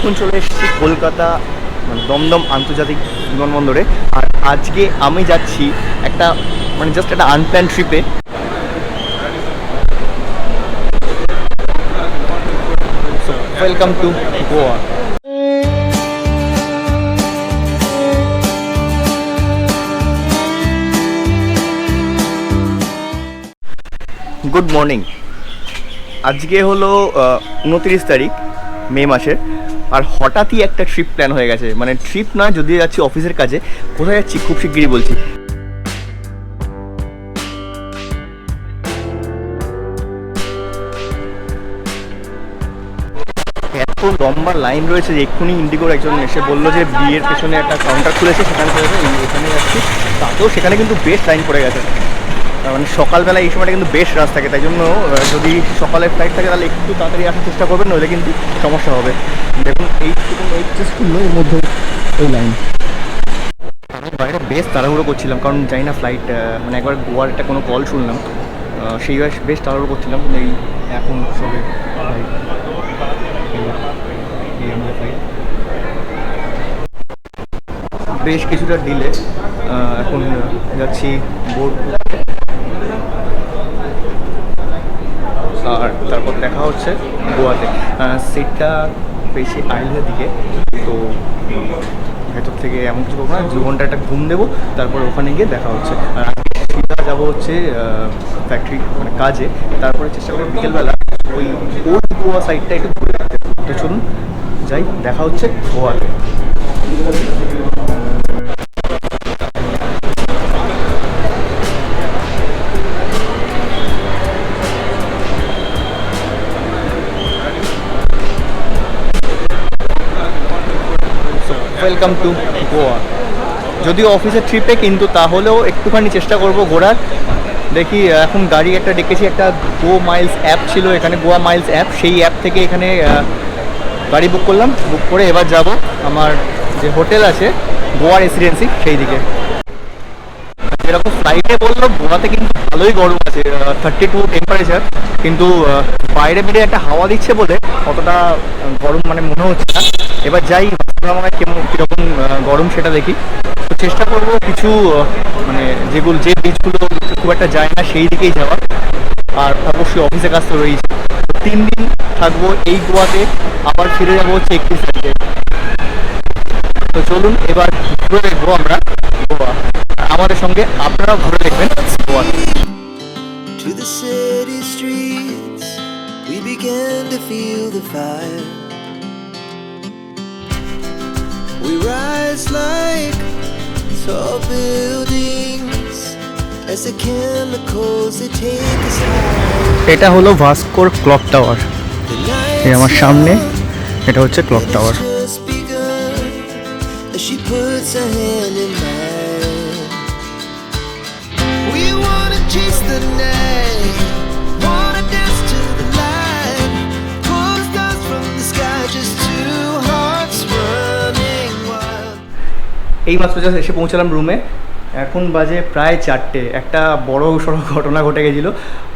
এখন চলে এসেছি কলকাতা মানে দমদম আন্তর্জাতিক বিমানবন্দরে। আর আজকে আমি যাচ্ছি একটা মানে জাস্ট একটা আনপ্ল্যান ট্রিপে welcome to Goa good morning আজকে হলো উনত্রিশ তারিখ, মে মাসের। আর হঠাৎই একটা ট্রিপ প্ল্যান হয়ে গেছে। মানে ট্রিপ না যদি যাচ্ছি অফিসের কাজে, কোথায় যাচ্ছি খুব শিগগিরই বলছি। এত লম্বা লাইন রয়েছে যে এক্ষুনি ইন্ডিগোর একজন এসে বলল যে বিয়ের পেছনে একটা কাউন্টার খুলেছে, সেখানে এখানে যাচ্ছি। তাতেও সেখানে কিন্তু বেশ লাইন পড়ে গেছে। মানে সকালবেলা এই সময়টা কিন্তু বেশ রাত থাকে, তাই জন্য যদি সকালে ফ্লাইট থাকে তাহলে একটু তাড়াতাড়ি আসার চেষ্টা করবেন, নইলে কিন্তু সমস্যা হবে। দেখুন, এই মধ্যে এই লাইন বাইরে বেশ তাড়াহুড়ো করছিলাম, কারণ জানি না ফ্লাইট মানে একবার গোয়ার একটা কোনো কল শুনলাম সেই বেশ তাড়াহুড়ো করছিলাম এই এখন সবে বেশ কিছুটা ডিলে এখন যাচ্ছি বোর্ড আর তারপর দেখা হচ্ছে গোয়াতে। সিটটা পেয়েছি আইলের দিকে। তো ভেতর থেকে এমন কিছু করব না, দু ঘণ্টা একটা ঘুম দেবো, তারপর ওখানে গিয়ে দেখা হচ্ছে। আর সিধা যাব হচ্ছে ফ্যাক্টরি মানে কাজে। তারপরে চেষ্টা করব বিকেলবেলা ওই ওল্ড গোয়া সাইডটা একটু ঘুরে রাখতে তো চলুন, যাই, দেখা হচ্ছে গোয়াতে। ওয়েলকাম টু গোয়া যদিও অফিসের ট্রিপে কিন্তু তাহলেও একটুখানি চেষ্টা করব ঘোরার। দেখি এখন গাড়ি একটা ডেকেছি, একটা গো মাইলস অ্যাপ ছিল এখানে গোয়া মাইলস অ্যাপ সেই অ্যাপ থেকে এখানে গাড়ি বুক করলাম। বুক করে এবার যাব আমার যে হোটেল আছে গোয়া রেসিডেন্সি সেই দিকে। যেরকম ফ্লাইটে বলল, গোয়াতে কিন্তু ভালোই গরম আছে থার্টি টু টেম্পারেচার কিন্তু বাইরে বেরিয়ে একটা হাওয়া দিচ্ছে বলে অতটা গরম মানে মনে হচ্ছে না। এবার যাই আমার কেমন, কীরকম গরম সেটা দেখি। তো চেষ্টা করব কিছু মানে যেগুলো, যে বীজগুলো খুব একটা যায় না, সেই দিকেই যাওয়ার। আর অবশ্যই অফিসের কাজ তো রয়েছে। তিন দিন থাকব এই গোয়াতে, আবার ফিরে যাব হচ্ছে একত্রিশ তো চলুন, এবার ঘুরে দেখব আমরা আমাদের সঙ্গে আপনারাও ঘুরে দেখবেন To the city streets, we began to feel the fire. We rise like tall buildings as the chemicals they take us higher. এটা হলো ভাস্কোর ক্লক টাওয়ার এই আমার সামনে এটা হচ্ছে clock tower she puts her hand মাত্র জাস্ট এসে পৌঁছালাম রুমে এখন বাজে প্রায় চারটে। একটা বড় সড়ো ঘটনা ঘটে গেছিল।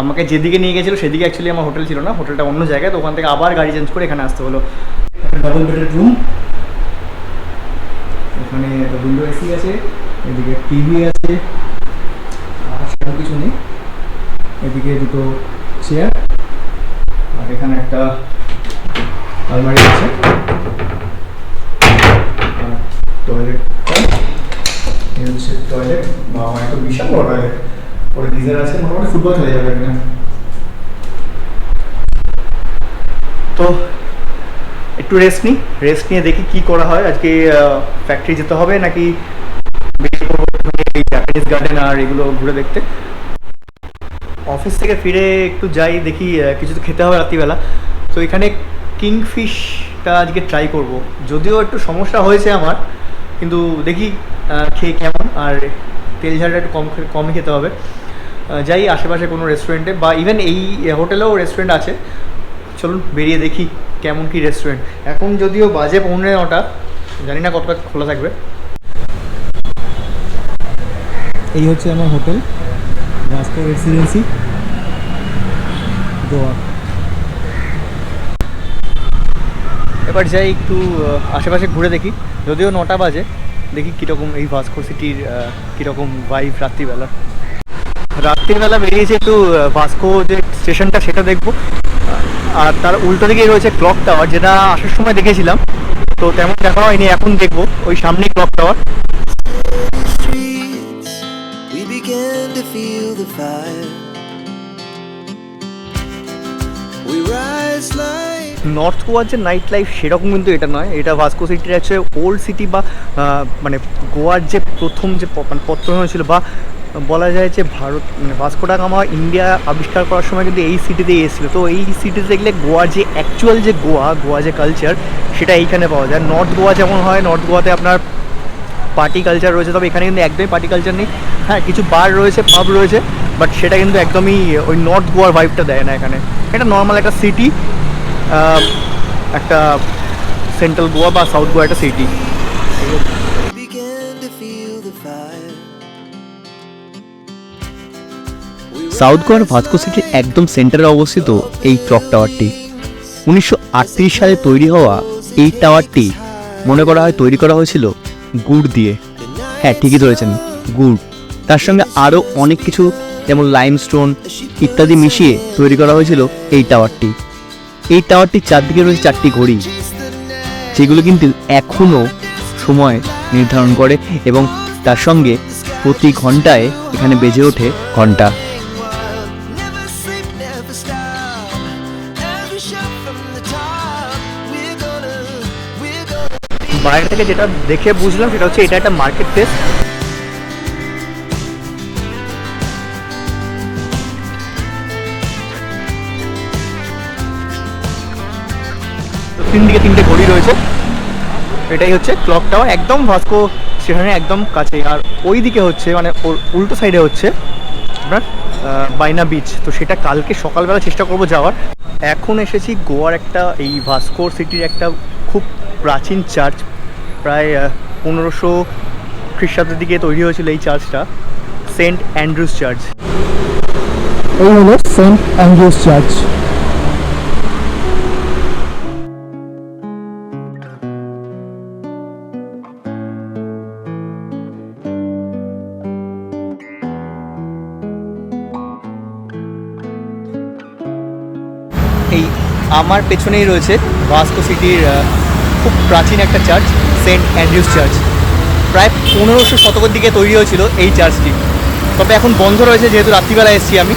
আমাকে যেদিকে নিয়ে গেছিল, সেদিকে অ্যাকচুয়ালি আমার হোটেল ছিল না। হোটেলটা অন্য জায়গায়, তো ওখান থেকে আবার গাড়ি চেঞ্জ করে এখানে আসতে হলো। ডাবল বেডের রুম এখানে একটা উইন্ডো এসি আছে, এদিকে টিভি আছে, আর সেরকম কিছু নেই। এদিকে দুটো চেয়ার আর এখানে একটা আলমারি আছে। আর টয়লেট টয়লেট বা আমার একটা বিশাল বড় ওর গিজার আছে, মোটামুটি ফুটবল খেলে যাবে তো, একটু রেস্ট নিই রেস্ট নিয়ে দেখি কি করা হয়। আজকে ফ্যাক্টরি যেতে হবে নাকি গার্ডেন আর এগুলো ঘুরে দেখতে? অফিস থেকে ফিরে একটু যাই, দেখি কিছু তো খেতে হবে রাত্রিবেলা। তো এখানে কিংফিশটা আজকে ট্রাই করব। যদিও একটু সমস্যা হয়েছে আমার, কিন্তু দেখি খেয়ে কেমন। আর তেল ঝালটা একটু কম কমই খেতে হবে। যাই আশেপাশে কোনো রেস্টুরেন্টে বা ইভেন এই হোটেলেও রেস্টুরেন্ট আছে। চলুন বেরিয়ে দেখি কেমন কি রেস্টুরেন্ট এখন যদিও বাজে পৌনে নটা, জানি না কতটা খোলা থাকবে। এই হচ্ছে আমার হোটেল ভাস্কো রেসিডেন্সি গোয়া। এবার যাই একটু আশেপাশে ঘুরে দেখি। যদিও নটা বাজে দেখি কীরকম এই ভাস্কো সিটির কীরকম ভাইব রাত্রিবেলা। রাত্রিবেলা বেরিয়েছে একটু ভাস্কো যে স্টেশনটা সেটা দেখব। আর তার উল্টো দিকেই রয়েছে ক্লক টাওয়ার যেটা আসার সময় দেখেছিলাম। তো তেমন দেখা হয়নি, এখন দেখব। ওই সামনেই clock tower. We rise like north গোয়ার যে নাইট লাইফ সেরকম কিন্তু এটা নয়। এটা ভাস্কো সিটির হচ্ছে ওল্ড সিটি বা মানে গোয়ার যে প্রথম যে মানে পত্তন হয়েছিল বা, বলা যায় যে ভারত মানে ভাস্কো ডা গামা ইন্ডিয়া আবিষ্কার করার সময় কিন্তু এই সিটিতেই এসেছিল। তো এই সিটিতে দেখলে গোয়ার যে অ্যাকচুয়াল যে গোয়া গোয়া যে কালচার সেটা এইখানে পাওয়া যায়। নর্থ গোয়া যেমন হয় নর্থ গোয়াতে আপনার পার্টি কালচার রয়েছে, তবে এখানে কিন্তু একদমই পার্টি কালচার নেই। হ্যাঁ কিছু বার রয়েছে পাব রয়েছে বাট সেটা কিন্তু একদমই ওই নর্থ গোয়ার ভাইবটা দেয় না এখানে। এটা নর্মাল একটা সিটি একটা সেন্ট্রাল গোয়া বা সাউথ গোয়া একটা সিটি। সাউথ গোয়ার ভাস্কো সিটির একদম সেন্টারে অবস্থিত এই ক্লক টাওয়ারটি। উনিশশো আটত্রিশ সালে তৈরি হওয়া এই টাওয়ারটি মনে করা হয় তৈরি করা হয়েছিল গুড় দিয়ে। হ্যাঁ ঠিকই ধরেছেন, গুড়। তার সঙ্গে আরও অনেক কিছু, যেমন লাইমস্টোন ইত্যাদি মিশিয়ে তৈরি করা হয়েছিল এই টাওয়ারটি। এই টাওয়ারটির চারদিকে রয়েছে চারটি ঘড়ি, যেগুলো কিন্তু এখনও সময় নির্ধারণ করে এবং তার সঙ্গে প্রতি ঘন্টায় এখানে বেজে ওঠে ঘণ্টা. বাইরে থেকে যেটা দেখে বুঝলাম সেটা হচ্ছে এটা একটা মার্কেট প্লেস তিন দিকে তিনটে ঘড়ি রয়েছে। এটাই হচ্ছে ক্লক টাওয়ার একদম ভাস্কো স্টেশনের একদম কাছে। আর ওই দিকে হচ্ছে মানে ওর উল্টো সাইডে হচ্ছে আপনার বাইনা বিচ তো সেটা কালকে সকালবেলা চেষ্টা করব যাওয়ার। এখন এসেছি গোয়ার একটা, এই ভাস্কো সিটির একটা খুব প্রাচীন চার্চ প্রায় পনেরোশো খ্রিস্টাব্দের দিকে তৈরি হয়েছিল এই চার্চটা সেন্ট অ্যান্ড্রুজ চার্চ এই হলো সেন্ট অ্যান্ড্রিউস চার্চ এই আমার পেছনেই রয়েছে ভাস্কো সিটির খুব প্রাচীন একটা চার্চ সেন্ট অ্যান্ড্রিউস চার্চ প্রায় পনেরোশো শতকের দিকে তৈরি হয়েছিল এই চার্চটি তবে এখন বন্ধ রয়েছে, যেহেতু রাত্রিবেলা এসেছি আমি।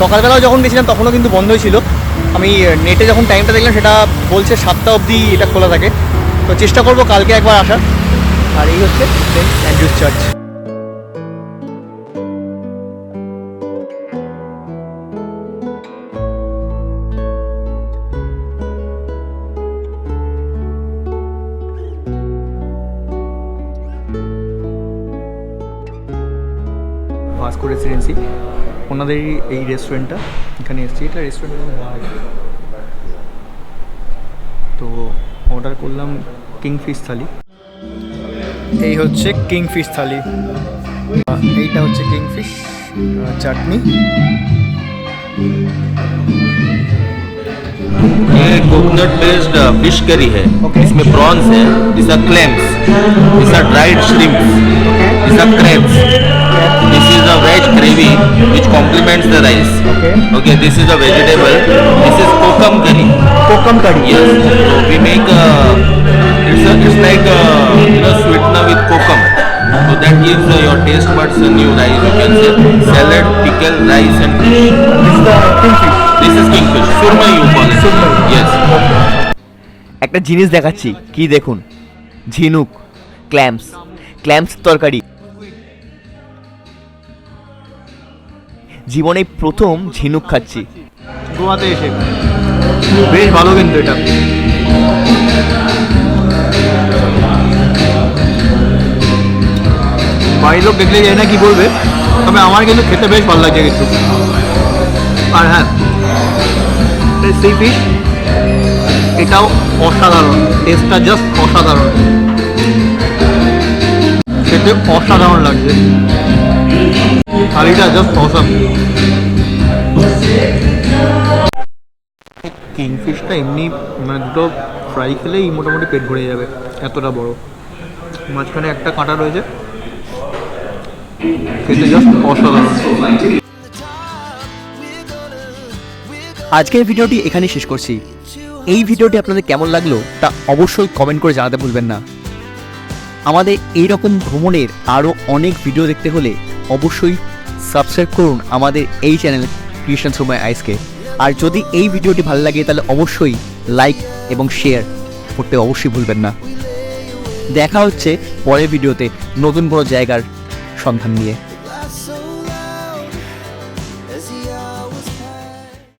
সকালবেলাও যখন গেছিলাম, তখনও কিন্তু বন্ধই ছিল। আমি নেটে যখন টাইমটা দেখলাম, সেটা বলছে সাতটা অবধি এটা খোলা থাকে। তো চেষ্টা করব কালকে একবার আসার। আর এই হচ্ছে Saint Andrews church Vasco residency ওনাদেরই এই রেস্টুরেন্টটা এখানে এসেছি এটা রেস্টুরেন্ট তো অর্ডার করলাম কিং ফিশ থালি এই হচ্ছে কিং ফিশ থালি আহ, এইটা হচ্ছে কিং ফিশ চাটনি ये कोकोनट बेस्ड फिश करी है Okay. इसमें प्रॉन्स है this are clams this are dried shrimps this are crabs this is a veg gravy which complements the rice Okay. okay this is a vegetable this is kokum curry kokum curry yes so we make uh, it's a, it's like uh, you know sweetener with kokum so that gives uh, your taste buds a new rice you can say salad pickle rice and fish king fish this is kingfish surma you call it Surma. yes একটা জিনিস দেখাচ্ছি কি দেখুন ঝিনুক ক্ল্যাম্পস ক্ল্যাম্পস তরকারি জীবনে প্রথম ঝিনুক খাচ্ছি। গোয়াতে এসে। বেশ ভালো কিন্তু এটা। বাড়ির লোক দেখলে যায় না কি বলবে, তবে আমার কিন্তু খেতে বেশ ভালো লাগছে কিন্তু। আর হ্যাঁ সি ফিশ এটাও অসাধারণ। টেস্টটা জাস্ট অসাধারণ। খেতে অসাধারণ লাগছে। থালিটা জাস্ট অসাম কিংফিশটা এমনি মানে দুটো ফ্রাই খেলেই মোটামুটি পেট ভরে যাবে এতটা বড়। মাঝখানে একটা কাঁটা রয়েছে। খেতে জাস্ট অসাধারণ। আজকের ভিডিওটি এখানে শেষ করছি। এই ভিডিওটি আপনাদের কেমন লাগল তা অবশ্যই কমেন্ট করে জানাতে ভুলবেন না। আমাদের এই রকম ভ্রমণের আরও অনেক ভিডিও দেখতে হলে অবশ্যই সাবস্ক্রাইব করুন আমাদের এই চ্যানেল ক্রিয়েশন সময় আইসকে। আর যদি এই ভিডিওটি ভালো লাগে, তাহলে অবশ্যই লাইক এবং শেয়ার করতে অবশ্যই ভুলবেন না। দেখা হচ্ছে পরের ভিডিওতে নতুন কোনো জায়গার সন্ধান নিয়ে।